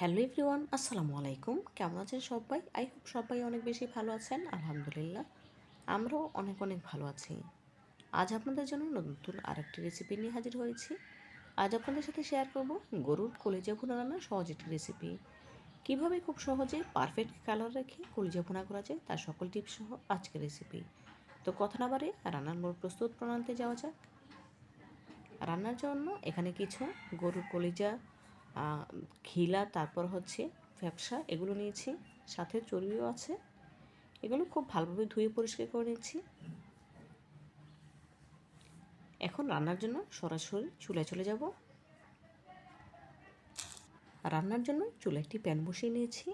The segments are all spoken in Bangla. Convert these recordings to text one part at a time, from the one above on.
হ্যালো এভরিওয়ান, আসসালামু আলাইকুম। কেমন আছেন সবাই? আই হোপ সবাই অনেক বেশি ভালো আছেন, আলহামদুলিল্লাহ। আমরাও অনেক অনেক ভালো আছি। আজ আপনাদের জন্য নতুন আরেকটি রেসিপি নিয়ে হাজির হয়েছি। আজ আপনাদের সাথে শেয়ার করব গরুর কলিজা ভুনা রান্নার সহজ একটি রেসিপি কীভাবে খুব সহজে পারফেক্ট কালার রেখে কলিজা ভুনা করা যায় তার সকল টিপস সহ আজকের রেসিপি তো কথা না বারে রান্নার মোট প্রস্তুত প্রণালীতে যাওয়া যাক। রান্নার জন্য এখানে কিছু গরুর কলিজা ঘিলা, তারপর হচ্ছে ফ্যাপসা, এগুলো নিয়েছি। সাথে চর্বিও আছে। এগুলো খুব ভালোভাবে ধুয়ে পরিষ্কার করে নিচ্ছি এখন রান্নার জন্য সরাসরি চুলায় চলে যাব। রান্নার জন্য চুলে একটি প্যান বসিয়ে নিয়েছি।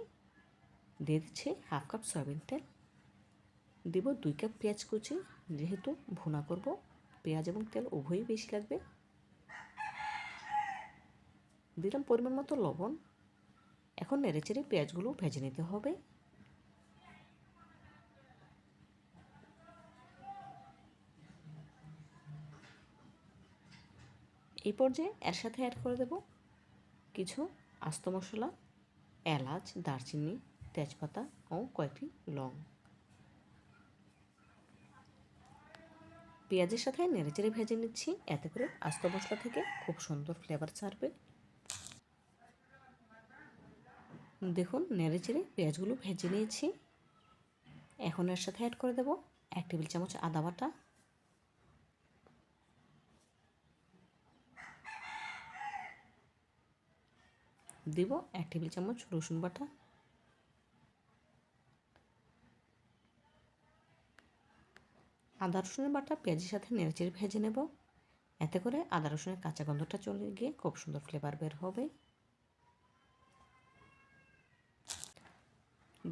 দিয়ে দিচ্ছি হাফ কাপ সয়াবিন তেল। দেব দুই কাপ পেঁয়াজ কুচি, যেহেতু ভুনা করব, পেঁয়াজ এবং তেল উভয়ই বেশি লাগবে। দিলাম পরিমাণ মতো লবণ। এখন নেড়েচেড়ে পেঁয়াজগুলো ভেজে নিতে হবে। এই পর্যায়ে এর সাথে অ্যাড করে দেব কিছু আস্ত মশলা, এলাচ, দারচিনি, তেজপাতা ও কয়েকটি লং। পেঁয়াজের সাথে নেড়েচেড়ে ভেজে নিচ্ছি। এতে করে আস্ত মশলা থেকে খুব সুন্দর ফ্লেভার ছাড়বে। দেখুন, নেড়ে চেড়ে পেঁয়াজগুলো ভেজে নিয়েছি। এখন এর সাথে অ্যাড করে দেব এক টেবিল চামচ আদা বাটা। দেব এক টেবিল চামচ রসুন বাটা। আদা, রসুনের বাটা পেঁয়াজের সাথে নেড়েচেড়ে ভেজে নেব। এতে করে আদা, রসুনের কাঁচা গন্ধটা চলে গিয়ে খুব সুন্দর ফ্লেভার বের হবে।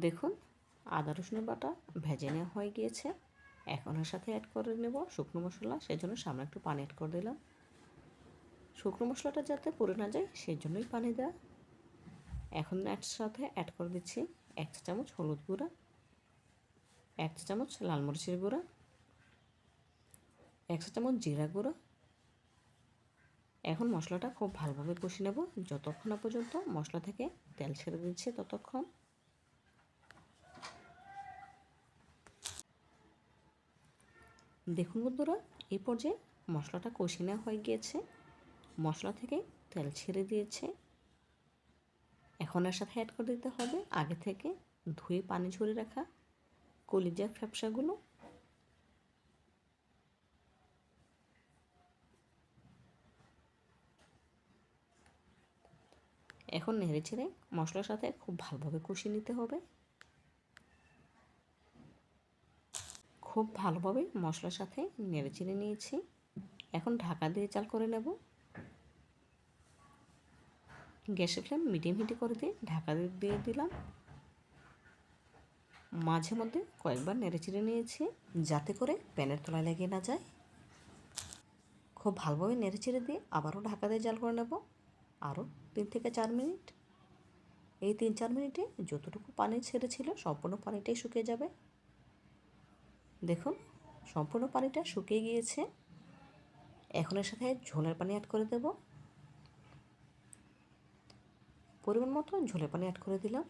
দেখুন, আদা রসুনের বাটা ভেজে নেওয়া হয়ে গিয়েছে। এখন এর সাথে অ্যাড করে নেব শুকনো মশলা সেই জন্য সামনে একটু পানি অ্যাড করে দিলাম। শুকনো মশলাটা যাতে পড়ে না যায় সেই জন্যই পানি দেওয়া এখন এর সাথে অ্যাড করে দিচ্ছি এক চা চামচ হলুদ গুঁড়া, এক চা চামচ লাল মরিচের গুঁড়া, এক চা চামচ জিরা গুঁড়া। এখন মশলাটা খুব ভালোভাবে কষিয়ে নেব। যতক্ষণ না পর্যন্ত মশলা থেকে তেল ছেড়ে দিচ্ছে, ততক্ষণ দেখুন বন্ধুরা, এই পর্যায়ে মশলাটা কষিয়ে নেওয়া হয়ে গিয়েছে। মশলা থেকে তেল ছেড়ে দিয়েছে। এখন এর সাথে অ্যাড করে দিতে হবে আগে থেকে ধুয়ে পানি ঝরে রাখা কলিজার ফ্যাপসাগুলো। এখন নেড়ে ছেড়ে মশলার সাথে খুব ভালোভাবে কষিয়ে নিতে হবে। খুব ভালোভাবে মশলার সাথে নেড়ে চেড়ে নিয়েছি। এখন ঢাকা দিয়ে চাল করে নেব। গ্যাসের ফ্লেম মিডিয়াম হিটে করে দিয়ে ঢাকা দিয়ে দিলাম। মাঝে মধ্যে কয়েকবার নেড়ে চেড়ে নিয়েছি যাতে করে প্যানের তলায় লেগে না যায়। খুব ভালোভাবে নেড়ে চেড়ে দিয়ে আবারও ঢাকা দিয়ে জাল করে নেব। আরও তিন থেকে চার মিনিট। এই তিন চার মিনিটে যতটুকু পানি ছেড়েছিল সম্পূর্ণ পানিটাই শুকিয়ে যাবে। দেখুন, সম্পূর্ণ পানিটা শুকিয়ে গিয়েছে। এখন এর সাথে ঝোলের পানি অ্যাড করে দেব। পরিমাণ মতো ঝোলের পানি অ্যাড করে দিলাম।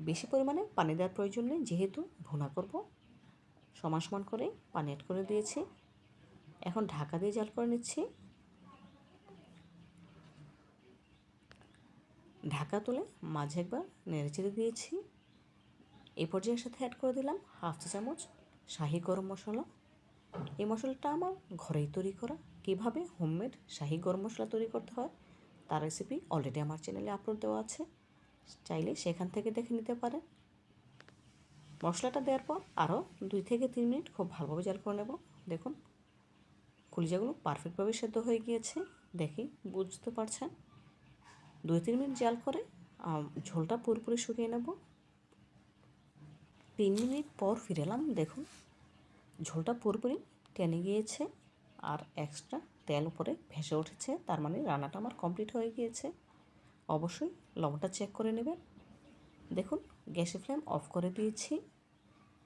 বেশি পরিমাণে পানি দেওয়ার প্রয়োজন নেই, যেহেতু ভুনা করব। সমান সমান করে পানি অ্যাড করে দিয়েছি। এখন ঢাকা দিয়ে জাল করে নিচ্ছি। ঢাকা তুলে মাঝে একবার নেড়ে চেড়ে দিয়েছি। এই পর্যায়ের সাথে অ্যাড করে দিলাম হাফ চা চামচ শাহি গরম মশলা। এই মশলাটা আমার ঘরেই তৈরি করা। কীভাবে? হোমমেড শাহি গরম মশলা তৈরি করতে হয়। তার রেসিপি অলরেডি আমার চ্যানেলে আপলোড দেওয়া আছে। চাইলে সেখান থেকে দেখে নিতে পারেন। মশলাটা দেওয়ার পর আরও দুই থেকে তিন মিনিট খুব ভালোভাবে জাল করে নেব। দেখুন, কুলিজাগুলো পারফেক্টভাবে সেদ্ধ হয়ে গিয়েছে। দেখি, বুঝতে পারছেন? দুই, তিন মিনিট জাল করে ঝোলটা পুরোপুরি শুকিয়ে নেব। তিন মিনিট পর ফিরে এলাম, দেখুন। ঝোলটা পুরোপুরি টেনে গিয়েছে আর এক্সট্রা তেল উপরে ভেসে উঠেছে, তার মানে রান্নাটা আমার কমপ্লিট হয়ে গিয়েছে। অবশ্যই লবণটা চেক করে নেবেন। দেখুন, গ্যাসের ফ্লেম অফ করে দিয়েছি।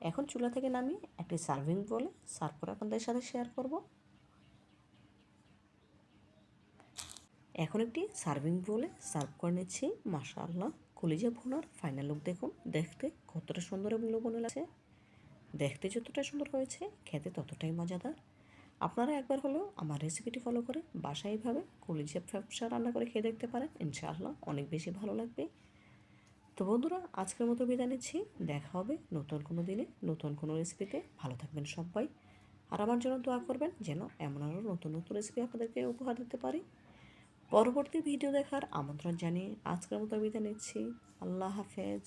এখন চুলা থেকে নামিয়ে একটি সার্ভিং বলে সার্ভ করে আপনাদের সাথে শেয়ার করব। এখন একটি সার্ভিং বলে সার্ভ করে নিচ্ছি, মাশাআল্লাহ। কলিজা ভুনার ফাইনাল লুক দেখুন। দেখতে কতটা সুন্দর এবং লোভনীয় লাগছে। দেখতে যতটা সুন্দর হয়েছে, খেতে ততটাই মজাদার। আপনারা একবার হলেও আমার রেসিপিটি ফলো করে বাসায় এইভাবে কলিজা ব্যবসা রান্না করে খেয়ে দেখতে পারেন। ইনশাআল্লাহ অনেক বেশি ভালো লাগবে। তো বন্ধুরা, আজকের মতো বিদায় নিচ্ছি। দেখা হবে নতুন কোনো দিনে, নতুন কোনো রেসিপিতে ভালো থাকবেন সবাই। আর আমার জন্য দোয়া করবেন যেন এমন আরও নতুন নতুন রেসিপি আপনাদেরকে উপহার দিতে পারি। পরবর্তী ভিডিও দেখার আমন্ত্রণ জানিয়ে আজকের মতো বিদায় নিচ্ছি। আল্লাহ হাফেজ।